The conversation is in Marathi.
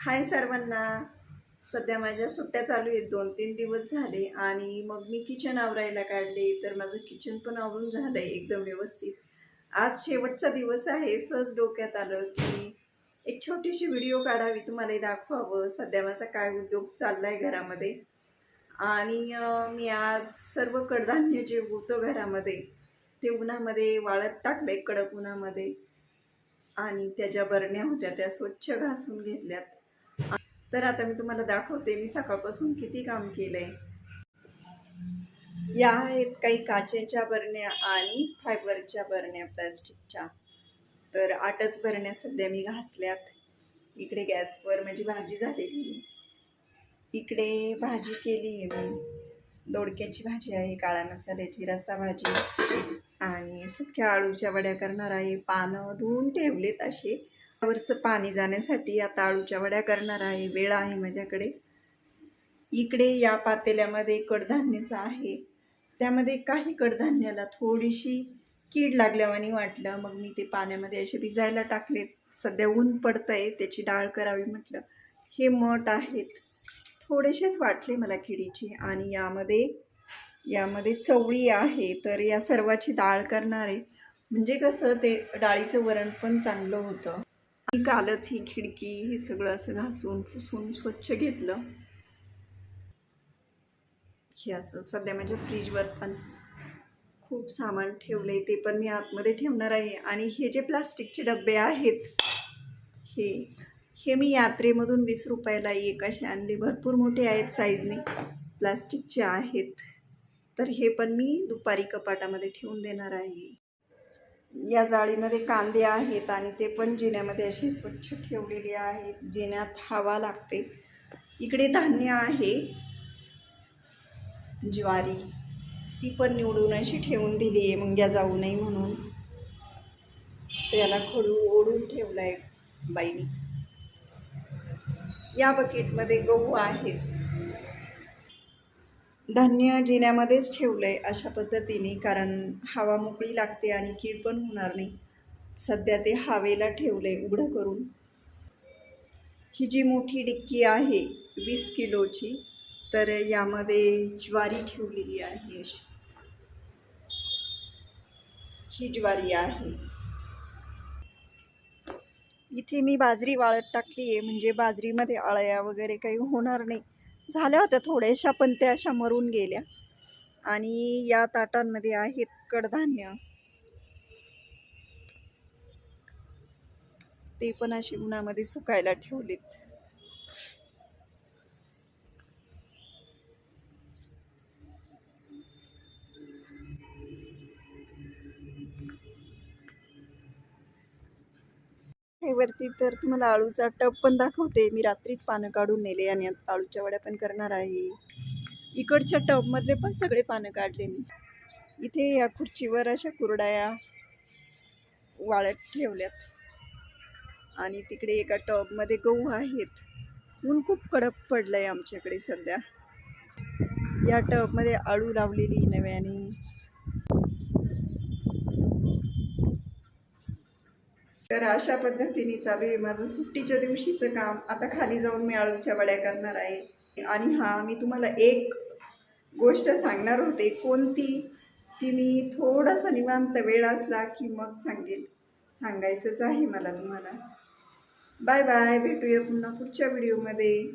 हाय सर्वांना. सध्या माझ्या सुट्ट्या चालू आहेत. दोन तीन दिवस झाले आणि मग मी किचन आवरायला काढले तर माझं किचन पण आवरून झालं आहे एकदम व्यवस्थित. आज शेवटचा दिवस आहे. सहज डोक्यात आलं की एक छोटीशी व्हिडिओ काढावी तुम्हाला दाखवावं. सध्या माझा काय उद्योग चालला आहे घरामध्ये. आणि मी आज सर्व कडधान्य जे होतं घरामध्ये ते उन्हामध्ये वाळत टाकलं आहे कडक उन्हामध्ये. आणि त्या ज्या बरण्या होत्या त्या स्वच्छ घासून घेतल्यात. तर आता मी तुम्हाला दाखवते मी सकाळपासून किती काम केलंय. या आहेत काही काचेच्या बरण्या आणि फायबरच्या बरण्या प्लास्टिकच्या. तर आठच बरण्या सध्या मी घासल्यात. इकडे गॅसवर माझी भाजी झालेली इकडे भाजी केली आहे मी. दोडक्याची भाजी आहे काळ्या मसाल्याची रसा भाजी आणि सुक्या आळूच्या वड्या करणार आहे. पानं धुवून ठेवलेत असे. वरचं पाणी जाण्यासाठी आता आळूच्या वड्या करणार आहे. वेळ आहे माझ्याकडे. इकडे या पातेल्यामध्ये कडधान्यचं आहे. त्यामध्ये काही कडधान्याला थोडीशी कीड लागल्यावानी वाटलं. मग मी ते पाण्यामध्ये असे भिजायला टाकले सध्या ऊन पडतं आहे त्याची डाळ करावी म्हटलं. हे मठ आहेत. थोडेसेच वाटले मला किडीची. आणि यामध्ये यामध्ये चवळी आहे. तर या सर्वाची डाळ करणार आहे. म्हणजे कसं ते डाळीचं वरण पण चांगलं होतं. कालच ही खिडकी हे सगळं असं घासून पुसून स्वच्छ घेतलं. हे असं सध्या माझ्या फ्रीजवर पण खूप सामान ठेवलं आहे ते पण मी आतमध्ये ठेवणार आहे. आणि हे जे प्लास्टिकचे डबे आहेत हे हे मी यात्रेमधून वीस रुपयाला एक असे आणले. भरपूर मोठे आहेत साईजने प्लास्टिकचे आहेत. तर हे पण मी दुपारी कपाटामध्ये ठेवून देणार आहे. या जाळीमध्ये कांदे आहेत आणि ते पण जिन्यामध्ये अशी स्वच्छ ठेवलेली आहेत. जिन्यात हवा लागते. इकडे धान्य आहे. ज्वारी. ती पण निवडून अशी ठेवून दिली आहे. मुंग्या जाऊ नये म्हणून. त्याला खडू ओढून ठेवला आहे बाईनी. या बकेटमध्ये गहू आहेत. धान्य जिन्यामध्येच ठेवलं आहे अशा पद्धतीने कारण हवा मोकळी लागते आणि कीड पण होणार नाही. सध्या ते हवेला ठेवलं आहे उघडं करून. ही जी मोठी डिक्की आहे वीस किलोची तर यामध्ये ज्वारी ठेवलेली आहे. अशी ही ज्वारी आहे. इथे मी बाजरी वाळत टाकली आहे म्हणजे बाजरीमध्ये अळ्या वगैरे काही होणार नाही. झाल्या होत्या थोड्याशा पण त्या अशा मरून गेल्या. आणि या ताटांमध्ये आहेत कडधान्य. ते पण अशी उन्हामध्ये सुकायला ठेवलेत. हे वरती तर तुम्हाला आळूचा टप पण दाखवते. मी रात्रीच पानं काढून नेले आणि आता आळूच्या वड्या पण करणार आहे. इकडच्या टबमधले पण सगळे पानं काढले मी. इथे या खुर्चीवर अशा कुरडाया वाळत ठेवल्यात. आणि तिकडे एका टबमध्ये गहू आहेत. ऊन खूप कडक पडलं आहे आमच्याकडे सध्या. या टबमध्ये आळू लावलेली नव्याने. तर अशा पद्धतीने चालू आहे माझं सुट्टीच्या दिवशीचं काम. आता खाली जाऊन मी आळूच्या वड्या करणार आहे. आणि हां मी तुम्हाला एक गोष्ट सांगणार होते. कोणती? ती मी थोडासा निवांत वेळ असला की मग सांगेल सांगायचंच आहे मला तुम्हाला. Bye bye. भेटूया पुन्हा पुढच्या व्हिडिओमध्ये.